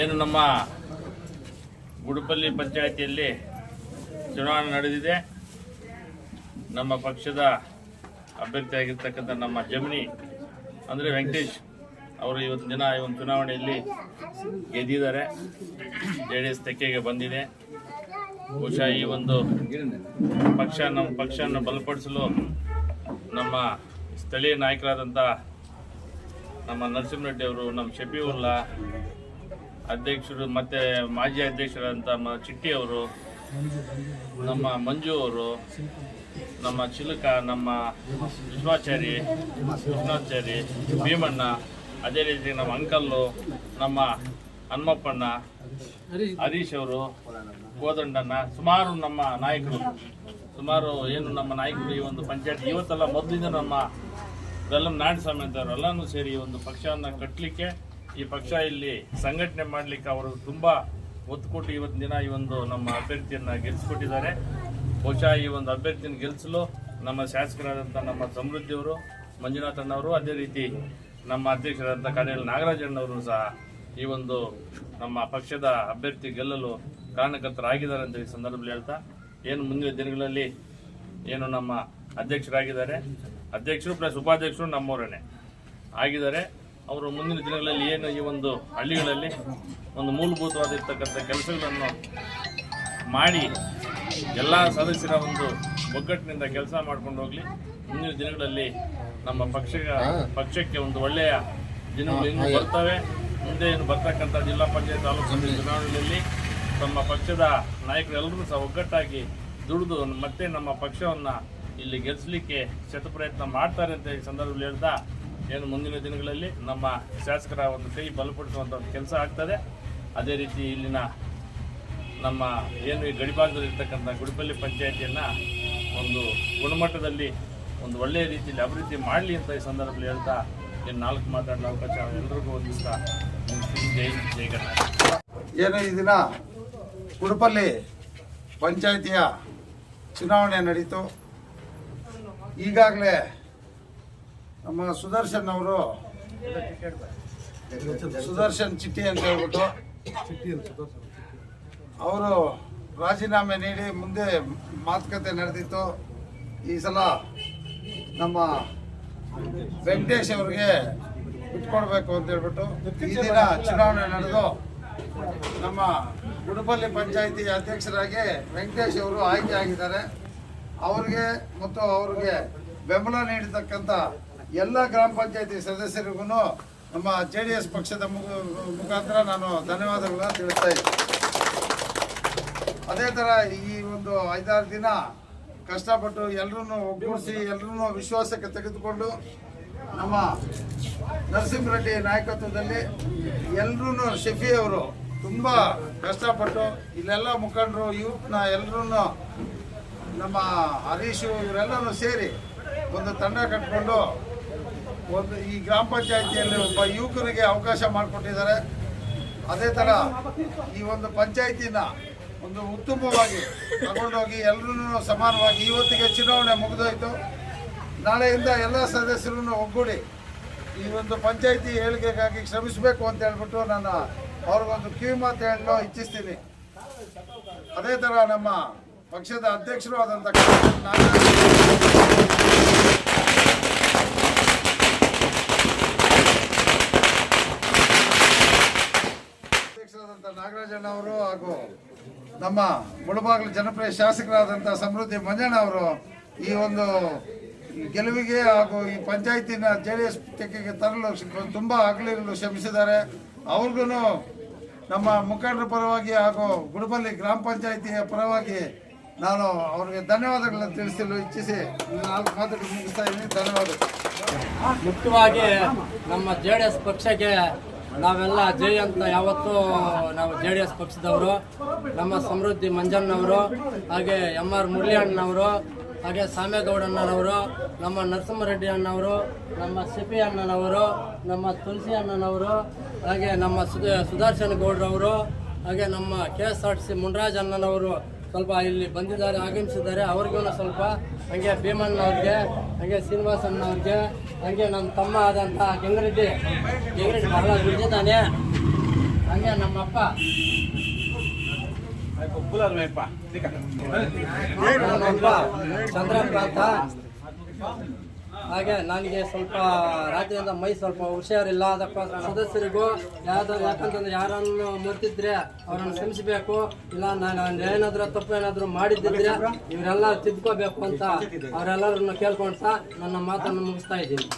ಏನು ನಮ್ಮ ಗುಡುಪಲ್ಲಿ ಪಂಚಾಯಿತಿಯಲ್ಲಿ ಚುನಾವಣೆ ನಡೆದಿದೆ. ನಮ್ಮ ಪಕ್ಷದ ಅಭ್ಯರ್ಥಿಯಾಗಿರ್ತಕ್ಕಂಥ ನಮ್ಮ ಜಮಿನಿ ಅಂದರೆ ವೆಂಕಟೇಶ್ ಅವರು ಇವತ್ತು ದಿನ ಈ ಒಂದು ಚುನಾವಣೆಯಲ್ಲಿ ಗೆದ್ದಿದ್ದಾರೆ. ಜೆ ಡಿ ಎಸ್ ತೆಕ್ಕೆಗೆ ಬಂದಿದೆ. ಬಹುಶಃ ಈ ಒಂದು ಪಕ್ಷ ನಮ್ಮ ಪಕ್ಷವನ್ನು ಬಲಪಡಿಸಲು ನಮ್ಮ ಸ್ಥಳೀಯ ನಾಯಕರಾದಂಥ ನಮ್ಮ ನರಸಿಂಹರೆಡ್ಡಿ ಅವರು, ನಮ್ಮ ಶಫೀವುಲ್ಲಾ ಅಧ್ಯಕ್ಷರು ಮತ್ತೆ ಮಾಜಿ ಅಧ್ಯಕ್ಷರಂತ ಚಿಟ್ಟಿ ಅವರು ನಮ್ಮ ಮಂಜು ಅವರು, ನಮ್ಮ ಚಿಲಕ, ನಮ್ಮ ವಿಶ್ವಾಚಾರಿ ಕೃಷ್ಣಾಚಾರಿ, ಭೀಮಣ್ಣ, ಅದೇ ರೀತಿ ನಮ್ಮ ಅಂಕಲ್ಲು, ನಮ್ಮ ಹನುಮಪ್ಪಣ್ಣ, ಹರೀಶ್ ಅವರು, ಕೋದಂಡಣ್ಣ, ಸುಮಾರು ನಮ್ಮ ನಾಯಕರು. ಸುಮಾರು ಏನು ನಮ್ಮ ನಾಯಕರು ಈ ಒಂದು ಪಂಚಾಯತ್, ಇವತ್ತೆಲ್ಲ ಮೊದಲಿಂದ ನಮ್ಮ ಬೆಲ್ಲಂ ನಾಡಸ್ವಾಮಿ ಸೇರಿ ಒಂದು ಪಕ್ಷವನ್ನು ಕಟ್ಟಲಿಕ್ಕೆ ಈ ಪಕ್ಷ ಇಲ್ಲಿ ಸಂಘಟನೆ ಮಾಡಲಿಕ್ಕೆ ಅವರು ತುಂಬ ಒತ್ತು ಕೊಟ್ಟು ಇವತ್ತಿನ ದಿನ ಈ ಒಂದು ನಮ್ಮ ಅಭ್ಯರ್ಥಿಯನ್ನು ಗೆಲ್ಲಿಸ್ಕೊಟ್ಟಿದ್ದಾರೆ ಬಹುಶಃ ಈ ಒಂದು ಅಭ್ಯರ್ಥಿಯನ್ನು ಗೆಲ್ಲಿಸಲು ನಮ್ಮ ಶಾಸಕರಾದಂಥ ನಮ್ಮ ಸಮೃದ್ಧಿಯವರು ಮಂಜುನಾಥಣ್ಣವರು ಅದೇ ರೀತಿ ನಮ್ಮ ಅಧ್ಯಕ್ಷರಾದಂಥ ಕಡೇಲ್ ನಾಗರಾಜಣ್ಣವರು ಸಹ ಈ ಒಂದು ನಮ್ಮ ಪಕ್ಷದ ಅಭ್ಯರ್ಥಿ ಗೆಲ್ಲಲು ಕಾರಣಕರ್ತರಾಗಿದ್ದಾರೆ ಅಂತ ಈ ಸಂದರ್ಭದಲ್ಲಿ ಹೇಳ್ತಾ, ಏನು ಮುಂದಿನ ದಿನಗಳಲ್ಲಿ ಏನು ನಮ್ಮ ಅಧ್ಯಕ್ಷರಾಗಿದ್ದಾರೆ. ಅಧ್ಯಕ್ಷರು ಪ್ಲಸ್ ಉಪಾಧ್ಯಕ್ಷರು ನಮ್ಮವರೇನೆ ಆಗಿದ್ದಾರೆ. ಅವರು ಮುಂದಿನ ದಿನಗಳಲ್ಲಿ ಏನು ಈ ಒಂದು ಹಳ್ಳಿಗಳಲ್ಲಿ ಒಂದು ಮೂಲಭೂತವಾಗಿರ್ತಕ್ಕಂಥ ಕೆಲಸಗಳನ್ನು ಮಾಡಿ ಎಲ್ಲ ಸದಸ್ಯರ ಒಂದು ಒಗ್ಗಟ್ಟಿನಿಂದ ಕೆಲಸ ಮಾಡ್ಕೊಂಡು ಹೋಗಲಿ. ಮುಂದಿನ ದಿನಗಳಲ್ಲಿ ನಮ್ಮ ಪಕ್ಷ ಪಕ್ಷಕ್ಕೆ ಒಂದು ಒಳ್ಳೆಯ ದಿನಗಳು ಇನ್ನೂ ಬರ್ತವೆ. ಮುಂದೆ ಏನು ಬರ್ತಕ್ಕಂಥ ಜಿಲ್ಲಾ ಪಂಚಾಯತ್ ತಾಲೂಕು ಸಮಿತಿ ಚುನಾವಣೆಯಲ್ಲಿ ತಮ್ಮ ಪಕ್ಷದ ನಾಯಕರೆಲ್ಲರೂ ಸಹ ಒಗ್ಗಟ್ಟಾಗಿ ದುಡಿದು ಮತ್ತೆ ನಮ್ಮ ಪಕ್ಷವನ್ನು ಇಲ್ಲಿ ಗೆಲ್ಲಿಸಲಿಕ್ಕೆ ಶತಪ್ರಯತ್ನ ಮಾಡ್ತಾರೆ ಅಂತ ಈ ಸಂದರ್ಭದಲ್ಲಿ ಹೇಳ್ತಾ ಏನು ಮುಂದಿನ ದಿನಗಳಲ್ಲಿ ನಮ್ಮ ಶಾಸಕರ ಒಂದು ಕೈ ಬಲಪಡಿಸುವಂಥ ಒಂದು ಕೆಲಸ ಆಗ್ತದೆ ಅದೇ ರೀತಿ ಇಲ್ಲಿನ ನಮ್ಮ ಏನು ಈ ಗಡಿಭಾಗದಲ್ಲಿರ್ತಕ್ಕಂಥ ಗುಡಿಪಲ್ಲಿ ಪಂಚಾಯಿತಿಯನ್ನು ಒಂದು ಗುಣಮಟ್ಟದಲ್ಲಿ ಒಂದು ಒಳ್ಳೆಯ ರೀತಿಯಲ್ಲಿ ಅಭಿವೃದ್ಧಿ ಮಾಡಲಿ ಅಂತ ಈ ಸಂದರ್ಭದಲ್ಲಿ ಹೇಳ್ತಾ ಏನು ನಾಲ್ಕು ಮಾತಾಡಲು ಅವಕಾಶ ಎಲ್ರಿಗೂ ಒಂದಿಸ್ತಾ. ಜೈ ಏನು ಈ ದಿನ ಗುಡುಪಲ್ಲಿ ಪಂಚಾಯಿತಿಯ ಚುನಾವಣೆ ನಡೀತು ಈಗಾಗಲೇ ನಮ್ಮ ಸುದರ್ಶನ್ ಅವರು ಸುದರ್ಶನ್ ಚಿಟ್ಟಿ ಅಂತ ಹೇಳ್ಬಿಟ್ಟು ಅವರು ರಾಜೀನಾಮೆ ನೀಡಿ ಮುಂದೆ ಮಾತುಕತೆ ನಡೆದಿತ್ತು. ಈ ಸಲ ನಮ್ಮ ವೆಂಕಟೇಶ್ ಅವರಿಗೆ ಬಿಟ್ಕೊಡ್ಬೇಕು ಅಂತ ಹೇಳ್ಬಿಟ್ಟು ಈ ದಿನ ಚುನಾವಣೆ ನಡೆದು ನಮ್ಮ ಗುಡುಪಲ್ಲಿ ಪಂಚಾಯಿತಿ ಅಧ್ಯಕ್ಷರಾಗಿ ವೆಂಕಟೇಶ್ ಅವರು ಆಯ್ಕೆ ಆಗಿದ್ದಾರೆ. ಅವ್ರಿಗೆ ಮತ್ತು ಅವ್ರಿಗೆ ಬೆಂಬಲ ನೀಡತಕ್ಕಂಥ ಎಲ್ಲ ಗ್ರಾಮ ಪಂಚಾಯಿತಿ ಸದಸ್ಯರಿಗೂ ನಮ್ಮ ಜೆ ಡಿ ಎಸ್ ಪಕ್ಷದ ಮುಖ- ಮುಖಾಂತರ ನಾನು ಧನ್ಯವಾದಗಳನ್ನ ತಿಳಿಸ್ತಾ ಇದ್ದೀನಿ. ಅದೇ ಥರ ಈ ಒಂದು ಐದಾರು ದಿನ ಕಷ್ಟಪಟ್ಟು ಎಲ್ಲರನ್ನು ಒಗ್ಗೂಡಿಸಿ ಎಲ್ಲರನ್ನೂ ವಿಶ್ವಾಸಕ್ಕೆ ತೆಗೆದುಕೊಂಡು ನಮ್ಮ ನರಸಿಂಹರೆಡ್ಡಿ ನಾಯಕತ್ವದಲ್ಲಿ ಎಲ್ಲರೂ ಶಫಿ ಅವರು ತುಂಬ ಕಷ್ಟಪಟ್ಟು ಇಲ್ಲೆಲ್ಲ ಮುಖಂಡರು ಯೂತ್ನ ಎಲ್ಲರೂ ನಮ್ಮ ಹರೀಶು ಇವರೆಲ್ಲರೂ ಸೇರಿ ಒಂದು ತಂಡ ಕಟ್ಕೊಂಡು ಒಂದು ಈ ಗ್ರಾಮ ಪಂಚಾಯಿತಿಯಲ್ಲಿ ಒಬ್ಬ ಯುವಕರಿಗೆ ಅವಕಾಶ ಮಾಡಿಕೊಟ್ಟಿದ್ದಾರೆ. ಅದೇ ಥರ ಈ ಒಂದು ಪಂಚಾಯಿತಿನ ಒಂದು ಉತ್ತಮವಾಗಿ ತಗೊಂಡೋಗಿ ಎಲ್ಲರೂ ಸಮಾನವಾಗಿ ಇವತ್ತಿಗೆ ಚುನಾವಣೆ ಮುಗಿದೋಯ್ತು. ನಾಳೆಯಿಂದ ಎಲ್ಲ ಸದಸ್ಯರನ್ನು ಒಗ್ಗೂಡಿ ಈ ಒಂದು ಪಂಚಾಯಿತಿ ಏಳಿಗೆಗಾಗಿ ಶ್ರಮಿಸಬೇಕು ಅಂತ ಹೇಳ್ಬಿಟ್ಟು ನಾನು ಅವ್ರಿಗೊಂದು ಕಿವಿ ಮಾತು ಹೇಳಲು ಇಚ್ಛಿಸ್ತೀನಿ. ಅದೇ ಥರ ನಮ್ಮ ಪಕ್ಷದ ಅಧ್ಯಕ್ಷರು ಆದಂಥ ಅಧ್ಯಕ್ಷರಾದಂಥ ನಾಗರಾಜಣ್ಣ ಅವರು ಹಾಗೂ ನಮ್ಮ ಮುಳಬಾಗಿಲು ಜನಪ್ರಿಯ ಶಾಸಕರಾದಂಥ ಸಮೃದ್ಧಿ ಮಂಜಣ್ಣ ಅವರು ಈ ಒಂದು ಗೆಲುವಿಗೆ ಹಾಗೂ ಈ ಪಂಚಾಯತಿನ ಜೆ ಡಿ ಎಸ್ ತೆಕ್ಕೆಗೆ ತರಲು ತುಂಬಾ ಹಗಲಿರಲು ಶ್ರಮಿಸಿದ್ದಾರೆ. ಅವ್ರಿಗೂ ನಮ್ಮ ಮುಖಂಡರ ಪರವಾಗಿ ಹಾಗೂ ಗುಡುಬಲ್ಲಿ ಗ್ರಾಮ ಪಂಚಾಯಿತಿಯ ಪರವಾಗಿ ನಾನು ಅವ್ರಿಗೆ ಧನ್ಯವಾದಗಳನ್ನು ತಿಳಿಸಲು ಇಚ್ಛಿಸಿ ನಾಲ್ಕು ಮಾತುಗಳು ಮುಗಿಸ್ತಾ ಇದ್ದೀನಿ. ಧನ್ಯವಾದಗಳು. ಮುಖ್ಯವಾಗಿ ನಮ್ಮ ಜೆ ಡಿ ಎಸ್ ಪಕ್ಷಕ್ಕೆ ನಾವೆಲ್ಲ ಜೈ ಅಂತ ಯಾವತ್ತೂ ನಾವು ಜೆ ಡಿ ಎಸ್ ಪಕ್ಷದವರು, ನಮ್ಮ ಸಮೃದ್ಧಿ ಮಂಜಣ್ಣವರು, ಹಾಗೆ ಎಂ ಆರ್ ಮುರಳಿ ಅಣ್ಣವರು ಹಾಗೆ ಸಾಮೇಗೌಡಣ್ಣನವರು ನಮ್ಮ ನರಸಿಂಹರೆಡ್ಡಿ ಅಣ್ಣವರು ನಮ್ಮ ಸಿಪಿ ಅಣ್ಣನವರು, ನಮ್ಮ ತುಳಸಿ ಅಣ್ಣನವರು, ಹಾಗೆ ನಮ್ಮ ಸುದರ್ಶನ್ ಗೌಡ್ರವರು, ಹಾಗೆ ನಮ್ಮ K S R T C Munraj ಅಣ್ಣನವರು ಸ್ವಲ್ಪ ಇಲ್ಲಿ ಬಂದಿದ್ದಾರೆ ಆಗಮಿಸಿದ್ದಾರೆ. ಅವ್ರಿಗೂ ಸ್ವಲ್ಪ ಹಂಗೆ ಭೀಮಣ್ಣವ್ರಿಗೆ ಹಂಗೆ ಶ್ರೀನಿವಾಸಣ್ಣವ್ರಿಗೆ ಹಂಗೆ ನಮ್ಮ ತಮ್ಮ ಆದಂಥ ಗಂಗರೆಡ್ಡಿ ಗಂಗರೆಡ್ಡಿ ಬಹಳ ದುಡ್ಡಿದ್ದಾನೆ ಹಂಗೆ ನಮ್ಮಪ್ಪ ಚಂದ್ರಪ್ಪ ಅಂತ. ಹಾಗೆ ನನಗೆ ಸ್ವಲ್ಪ ರಾಜ್ಯದಿಂದ ಮೈ ಸ್ವಲ್ಪ ಹುಷಾರಿಲ್ಲ. ಅದಕ್ಕೋಸ್ಕರ ಸದಸ್ಯರಿಗೂ ಯಾವ್ದು ಯಾಕಂತಂದ್ರೆ ಯಾರನ್ನು ಮರ್ತಿದ್ರೆ ಅವರನ್ನು ಕ್ಷಮಿಸಬೇಕು. ಇಲ್ಲ, ನಾನು ಏನಾದ್ರೂ ತಪ್ಪು ಏನಾದರೂ ಮಾಡಿದ್ದಿದ್ರೆ ಇವರೆಲ್ಲ ತಿದ್ಕೋಬೇಕು ಅಂತ ಅವರೆಲ್ಲರನ್ನ ಕೇಳ್ಕೊಳ್ತಾ ನನ್ನ ಮಾತನ್ನು ಮುಗಿಸ್ತಾ ಇದ್ದೀನಿ.